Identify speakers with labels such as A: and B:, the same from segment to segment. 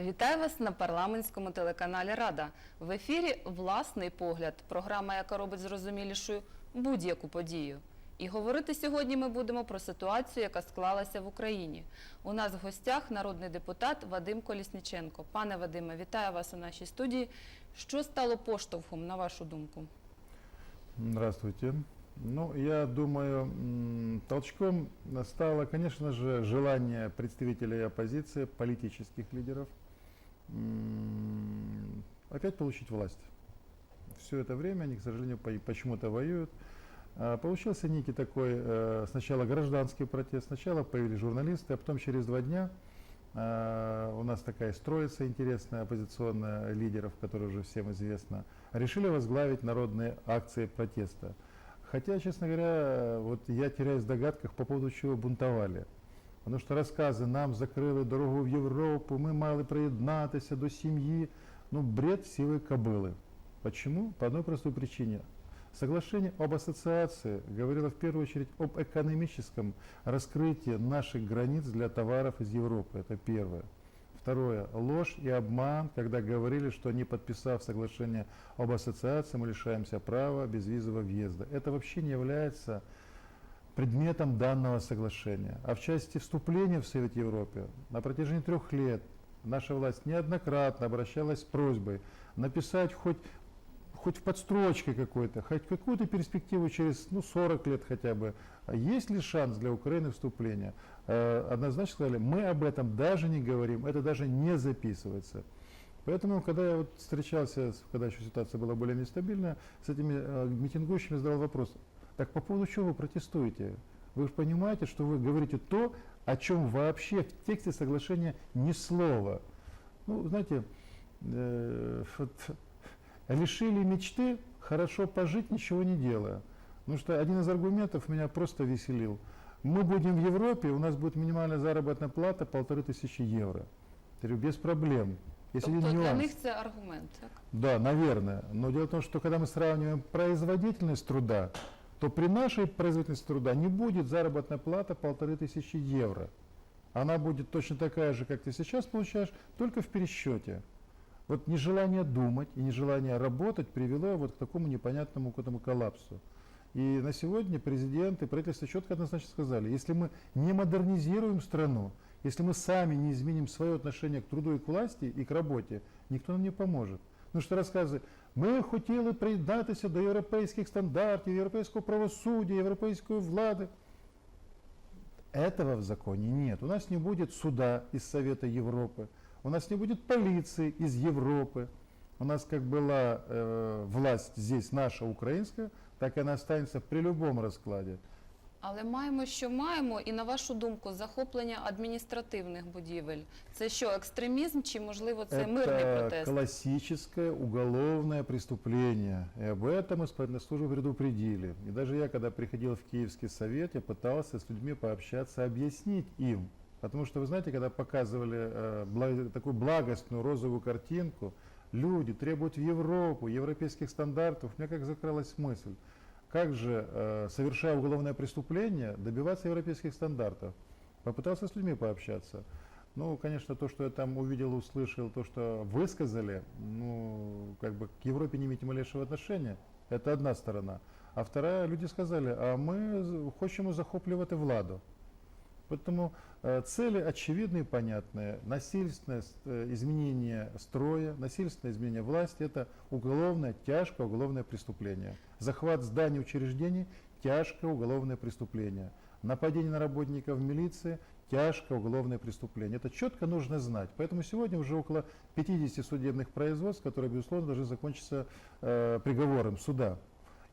A: Вітаю вас на парламентському телеканалі Рада. В ефірі власний погляд, програма, яка робить зрозумілішою будь-яку подію. І говорити сьогодні ми будемо про ситуацію, яка склалася в Україні. У нас в гостях народний депутат Вадим Колісніченко. Пане Вадиме, вітаю вас у нашій студії. Що стало поштовхом, на вашу думку?
B: Здравствуйте. Ну, я думаю, толчком стало, конечно же, желание представителей оппозиции, политических лидеров, опять получить власть. Все это время они, к сожалению, по- почему-то воюют. А, Получился некий такой э, сначала гражданский протест, сначала появились журналисты, а потом через два дня а, у нас такая строится интересная оппозиционная лидеров, которая уже всем известна, решили возглавить народные акции протеста. Хотя, честно говоря, вот я теряюсь в догадках по поводу чего бунтовали. Потому что рассказы нам закрыли дорогу в Європу, ми мали приєднатися до сім'ї. Ну, бред сивой кобылы. Почему? По одной простой причине. Соглашение об ассоциации говорило в первую очередь об экономическом раскрытии наших границ для товаров из Европы. Это первое. Второе. Ложь и обман, когда говорили, что не подписав соглашение об ассоциации, мы лишаемся права безвизового въезда. Это вообще не является предметом данного соглашения. А в части вступления в Совет Европы на протяжении трех лет наша власть неоднократно обращалась с просьбой написать хоть хоть в подстрочке какой-то, хоть какую-то перспективу через ну, 40 лет хотя бы. А Есть ли шанс для Украины вступления? Э, Однозначно сказали, мы об этом даже не говорим, это даже не записывается. Поэтому, когда я вот встречался, когда еще ситуация была более нестабильная, с этими э, митингующими задал вопрос, так по поводу чего вы протестуете? Вы же понимаете, что вы говорите то, о чем вообще в тексте соглашения ни слова. Ну, знаете, э, вот лишили мечты хорошо пожить, ничего не делая. Потому что один из аргументов меня просто веселил. Мы будем в Европе, у нас будет минимальная заработная плата полторы тысячи евро. Говорю, без проблем. Есть
A: тобто
B: один
A: для них це аргумент, так?
B: Да, наверное. Но дело в том, что когда мы сравниваем производительность труда, то при нашей производительности труда не будет заработная плата полторы тысячи евро. Она будет точно такая же, как ты сейчас получаешь, только в пересчете. Вот нежелание думать и нежелание работать привело вот к такому непонятному к этому коллапсу. И на сегодня президент и правительство четко однозначно сказали, если мы не модернизируем страну, если мы сами не изменим свое отношение к труду и к власти и к работе, никто нам не поможет. Ну що розказує, ми хотіли приєднатися до європейських стандартів, європейського правосуддя, європейської влади. Этого в законе нет. У нас не будет суда из Совета Европы, у нас не будет полиции из Европы. У нас как была э, власть здесь наша украинская, так и она останется при любом раскладе.
A: Але маємо, що маємо, і на вашу думку, захоплення адміністративних будівель. Це що, екстремізм чи можливо це мирний
B: Это
A: протест?
B: классическое уголовное преступление. И об этом исполнительная служба предупредили. И даже я, когда приходил в Киевский совет, я пытался с людьми пообщаться, объяснить им. Потому что, вы знаете, когда показывали э, бла- такую благостную розовую картинку, люди требуют в Европу, европейских стандартов, у меня как закралась мысль, как же, э, совершая уголовное преступление, добиваться европейских стандартов? Попытался с людьми пообщаться. Ну, конечно, то, что я там увидел, услышал, то, что высказали, ну, как бы к Европе не имеете малейшего отношения, это одна сторона. А вторая, люди сказали, а ми з- хочемо захоплювати владу. Поэтому э, цели очевидны и понятные. Насильственное э, изменение строя, насильственное изменение власти – это уголовное, тяжкое уголовное преступление. Захват зданий учреждений – тяжкое уголовное преступление. Нападение на работников милиции – тяжкое уголовное преступление. Это четко нужно знать. Поэтому сегодня уже около 50 судебных производств, которые, безусловно, должны закончиться э, приговором суда.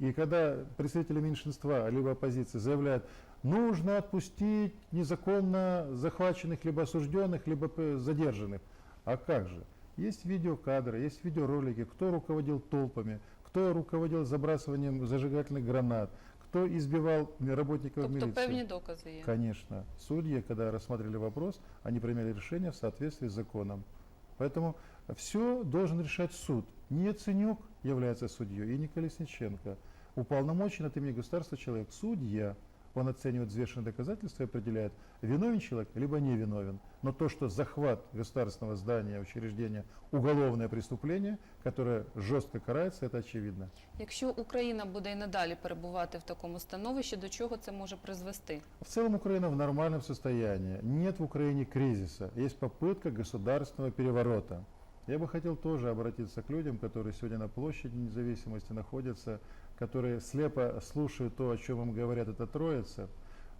B: И когда представители меньшинства либо оппозиции заявляют, нужно отпустить незаконно захваченных, либо осужденных, либо задержанных. А как же? Есть видеокадры, есть видеоролики, кто руководил толпами, кто руководил забрасыванием зажигательных гранат, кто избивал работников
A: Тобто
B: милиции.
A: певні докази є.
B: Конечно. Судьи, когда рассматривали вопрос, они приняли решение в соответствии с законом. Поэтому все должен решать суд. Не Яценюк является судьей и не Колесниченко. Уполномочен от имени государства человек, судья. он оценивает взвешенные доказательства и определяет, виновен человек, либо не виновен. Но то, что захват государственного здания, учреждения, уголовное преступление, которое жестко карается, это очевидно.
A: Якщо Україна буде і надалі перебувати в такому становищі, до чого це може призвести?
B: В целом Украина в нормальном состоянии. Нет в Украине кризиса. Есть попытка государственного переворота. Я бы хотел тоже обратиться к людям, которые сегодня на площади независимости находятся, которые слепо слушают то, о чем им говорят эта троица.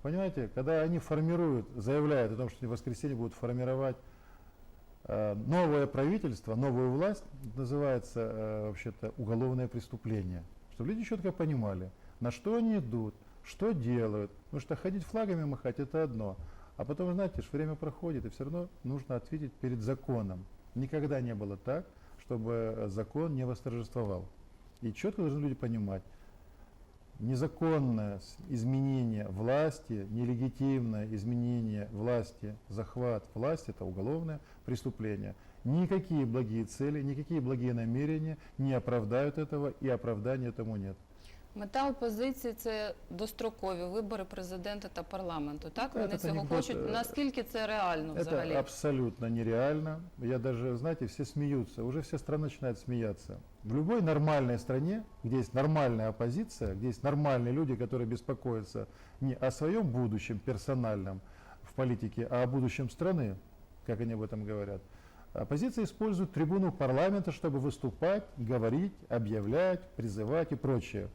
B: Понимаете, когда они формируют, заявляют о том, что в воскресенье будут формировать э, новое правительство, новую власть, называется э, вообще-то уголовное преступление. Чтобы люди четко понимали, на что они идут, что делают. Потому что ходить флагами махать это одно. А потом, знаете, ж время проходит, и все равно нужно ответить перед законом. Никогда не было так, чтобы э, закон не восторжествовал. И четко должны люди понимать, незаконное изменение власти, нелегитимное изменение власти, захват власти – это уголовное преступление. Никакие благие цели, никакие благие намерения не оправдают этого, и оправдания этому нет.
A: Мета опозиції це дострокові вибори президента та парламенту. Так
B: Та,
A: вони
B: це
A: цього
B: анекдот,
A: хочуть.
B: е,
A: Наскільки це реально взагалі?
B: Это абсолютно нереально. Я даже, знаете, все смеются. Уже вся страна начинает смеяться. В любой нормальной стране, где есть нормальная оппозиция, где есть нормальные люди, которые беспокоятся не о своем будущем персональном в политике, а о будущем страны, как они об этом говорят, оппозиция использует трибуну парламента, чтобы выступать, говорить, объявлять, призывать и прочее.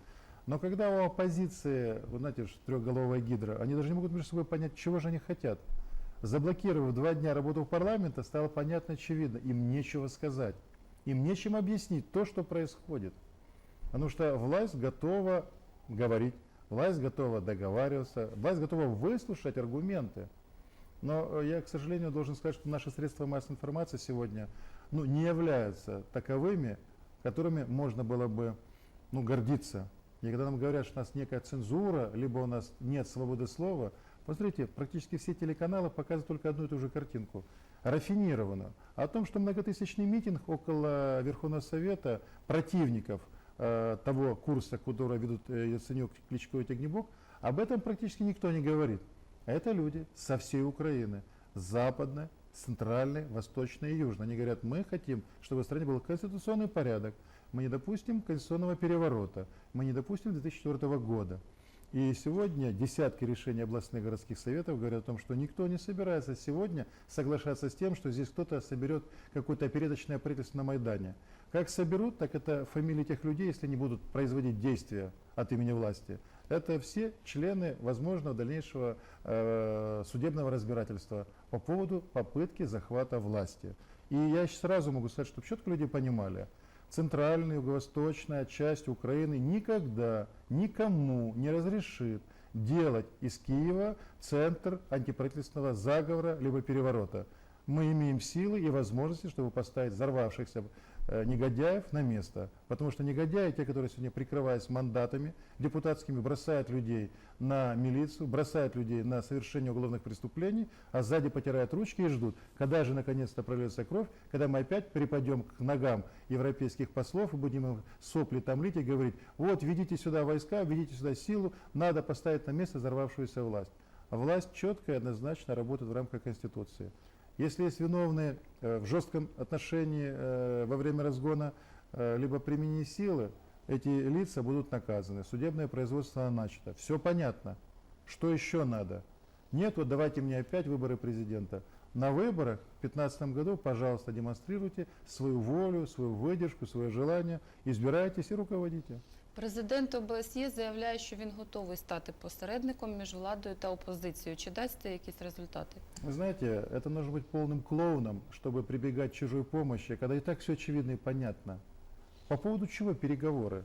B: Но когда у оппозиции, вы знаете, трехголовая гидра, они даже не могут между собой понять, чего же они хотят. Заблокировав два дня работу парламента, стало понятно очевидно, им нечего сказать. Им нечем объяснить то, что происходит. Потому что власть готова говорить, власть готова договариваться, власть готова выслушать аргументы. Но э, я, к сожалению, должен сказать, что наши средства массовой информации сегодня ну, не являются таковыми, которыми можно было бы ну, гордиться. И когда нам говорят, что у нас некая цензура, либо у нас нет свободы слова, посмотрите, практически все телеканалы показывают только одну и ту же картинку. Рафинированно. О том, что многотысячный митинг около Верховного Совета противников э, того курса, который ведут э, Яценюк, Кличко и Тягнебок, об этом практически никто не говорит. Это люди со всей Украины, западной, центральной, восточной и южной. Они говорят, мы хотим, чтобы в стране был конституционный порядок, мы не допустим конституционного переворота, мы не допустим 2004 года. И сегодня десятки решений областных городских советов говорят о том, что никто не собирается сегодня соглашаться с тем, что здесь кто-то соберет какое-то опереточное правительство на Майдане. Как соберут, так это фамилии тех людей, если они будут производить действия от имени власти. Это все члены возможного дальнейшего э, судебного разбирательства по поводу попытки захвата власти. И я сразу могу сказать, чтобы четко люди понимали, центральная, юго-восточная часть Украины никогда никому не разрешит делать из Киева центр антиправительственного заговора либо переворота. Мы имеем силы и возможности, чтобы поставить взорвавшихся негодяев на место. Потому что негодяи, те, которые сегодня прикрываясь мандатами депутатскими, бросают людей на милицию, бросают людей на совершение уголовных преступлений, а сзади потирают ручки и ждут, когда же наконец-то прольется кровь, когда мы опять припадем к ногам европейских послов и будем им сопли там лить и говорить, вот, ведите сюда войска, ведите сюда силу, надо поставить на место взорвавшуюся власть. А власть четко и однозначно работает в рамках Конституции. Если есть виновные э, в жестком отношении э, во время разгона э, либо применения силы, эти лица будут наказаны. Судебное производство начато. Все понятно. Что еще надо? Нет, вот давайте мне опять выборы президента. На выборах в 2015 году, пожалуйста, демонстрируйте свою волю, свою выдержку, свое желание, избирайтесь и руководите.
A: Президент ОБСЄ заявляє, що він готовий стати посередником між владою та опозицією. Чи дасть це якісь результати?
B: Вы знаете, это нужно быть полным клоуном, чтобы прибегать к чужой помощи, когда и так все очевидно и понятно. По поводу чего переговоры?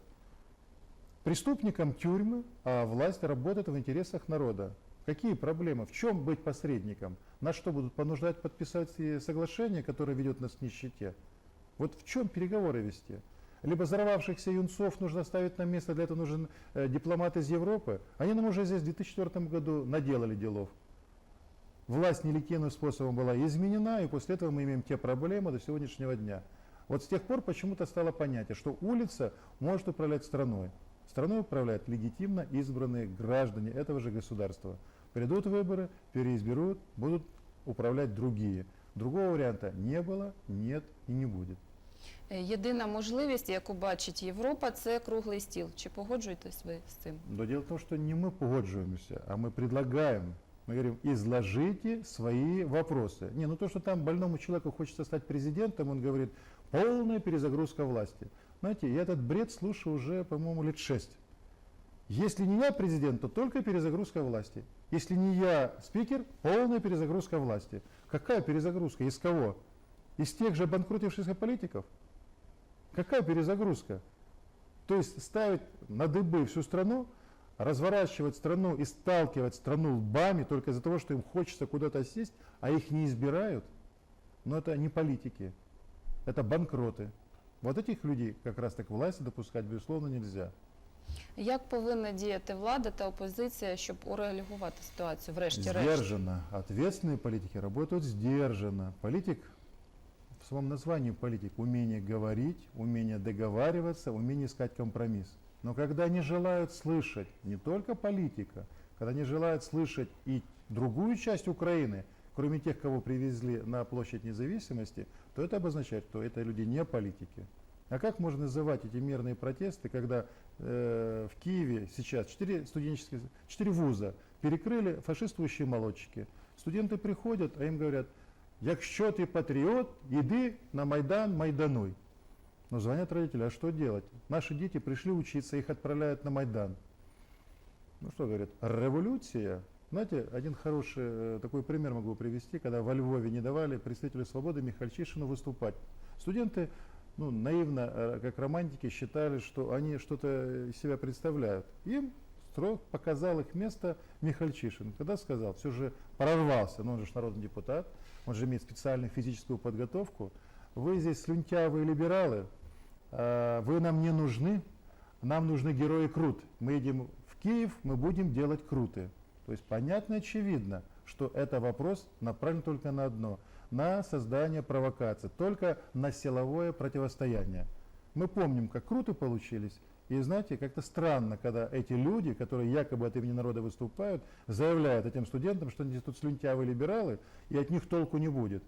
B: Преступникам тюрьмы, а власть работает в интересах народа. Какие проблемы? В чем быть посредником? Нас что, будут понуждать подписать э, соглашение, которое ведет нас к нищете? Вот в чем переговоры вести? Либо взорвавшихся юнцов нужно ставить на место, для этого нужен э, дипломат из Европы. Они нам уже здесь в 2004 году наделали делов. Власть нелегитимным способом была изменена, и после этого мы имеем те проблемы до сегодняшнего дня. Вот с тех пор почему-то стало понятие, что улица может управлять страной. Страной управляют легитимно избранные граждане этого же государства. Придут выборы, переизберут, будут управлять другие. Другого варианта не было, нет и не будет.
A: Е, Єдина можливість, яку бачить Європа, це круглий стіл. Чи погоджуєтесь ви з цим?
B: Но дело в том, что не мы погоджуемся, а мы предлагаем. Мы говорим, изложите свои вопросы. Не, ну то, что там больному человеку хочется стать президентом, он говорит, полная перезагрузка власти. Знаете, я этот бред слушаю уже, по-моему, лет шесть. Если не я президент, то только перезагрузка власти. Если не я спикер, полная перезагрузка власти. Какая перезагрузка? Из кого? Из тех же обанкротившихся политиков? Какая перезагрузка? То есть ставить на дыбы всю страну, разворачивать страну и сталкивать страну лбами только из-за того, что им хочется куда-то сесть, а их не избирают, но это не политики, это банкроты. Вот этих людей как раз так власти допускать, безусловно, нельзя.
A: Як повинна діяти влада та опозиція, щоб урегулювати ситуацію, врешті-решт?
B: Сдержанно. Ответственные политики работают сдержанно. Политик, в своем названии политик, умение говорить, умение договариваться, умение искать компромисс. Но когда не желают слышать не только политика, когда не желают слышать и другую часть Украины, кроме тех, кого привезли на площадь независимости, то это обозначает, что это люди не политики. А как можно называть эти мирные протесты, когда э, в Киеве сейчас четыре студенческие, четыре вуза перекрыли фашистующие молодчики. Студенты приходят, а им говорят, якщо ты патриот, иди на Майдан, Майдануй. Но звонят родители, а что делать? Наши дети пришли учиться, их отправляют на Майдан. Ну что говорят, революция. Знаете, один хороший такой пример могу привести, когда во Львове не давали представителю свободы Михальчишину выступать. Студенты ну, наивно, э, как романтики, считали, что они что-то из себя представляют. Им строго показал их место Михальчишин. Когда сказал, все же прорвался, но он же народный депутат, он же имеет специальную физическую подготовку. Вы здесь слюнтявые либералы, э, вы нам не нужны, нам нужны герои крут. Мы едем в Киев, мы будем делать круты. То есть понятно, очевидно, что это вопрос направлен только на одно – на создание провокации, только на силовое противостояние. Мы помним, как круто получились, и знаете, как-то странно, когда эти люди, которые якобы от имени народа выступают, заявляют этим студентам, что они тут слюнтявые либералы, и от них толку не будет.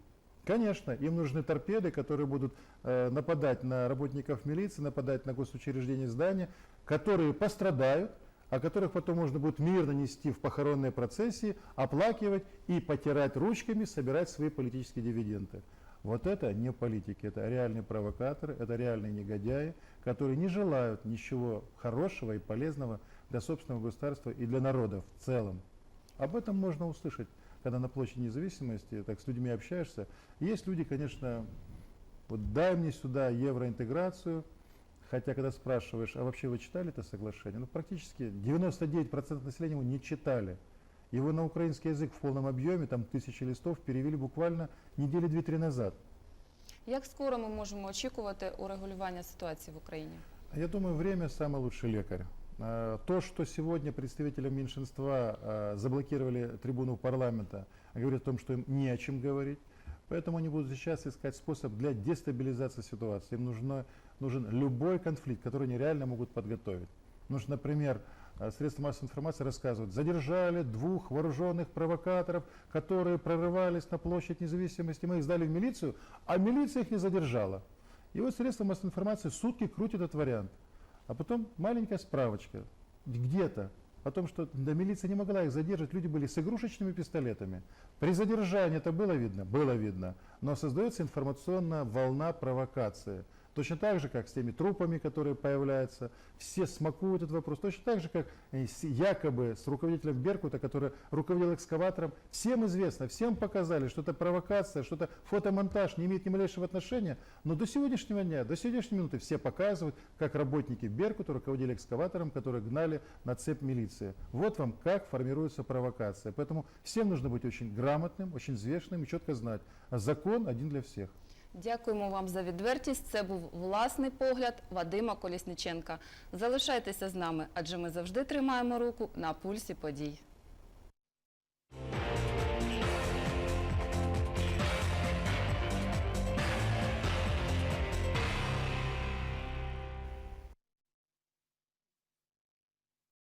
B: Конечно, им нужны торпеды, которые будут э, нападать на работников милиции, нападать на госучреждения здания, которые пострадают, о которых потом можно будет мирно нести в похоронной процессии, оплакивать и потирать ручками, собирать свои политические дивиденды. Вот это не политики, это реальные провокаторы, это реальные негодяи, которые не желают ничего хорошего и полезного для собственного государства и для народа в целом. Об этом можно услышать, когда на площади независимости, так с людьми общаешься. Есть люди, конечно, вот дай мне сюда евроинтеграцию, Хотя, когда спрашиваешь, а вообще вы читали это соглашение, ну, практически 99% населения его не читали. Его на украинский язык в полном объеме, там тысячи листов, перевели буквально недели две-три назад.
A: Як скоро ми можемо очікувати урегулювання ситуації в Україні?
B: Я думаю, время самый лучший лекарь. А, То, что сегодня представителям меньшинства а, заблокировали трибуну парламента, говорит о том, что им не о чем говорить. Поэтому они будут сейчас искать способ для дестабилизации ситуации. Им нужно, нужен любой конфликт, который они реально могут подготовить. Нужно, например, э, средства массовой информации рассказывают, задержали двух вооруженных провокаторов, которые прорывались на площадь независимости, мы их сдали в милицию, а милиция их не задержала. И вот средства массовой информации сутки крутят этот вариант. А потом маленькая справочка где-то о том, что да, милиция не могла их задержать, люди были с игрушечными пистолетами. При задержании это было видно? Было видно. Но создается информационная волна провокации. Точно так же, как с теми трупами, которые появляются, все смакуют этот вопрос. Точно так же, как с- якобы с руководителем Беркута, который руководил экскаватором. Всем известно, всем показали, что это провокация, что это фотомонтаж, не имеет ни малейшего отношения. Но до сегодняшнего дня, до сегодняшней минуты все показывают, как работники Беркута руководили экскаватором, которые гнали на цепь милиции. Вот вам как формируется провокация. Поэтому всем нужно быть очень грамотным, очень взвешенным и четко знать, закон один для всех.
A: Дякуємо вам за відвертість. Це був власний погляд Вадима Колісниченка. Залишайтеся з нами, адже ми завжди тримаємо руку на пульсі подій.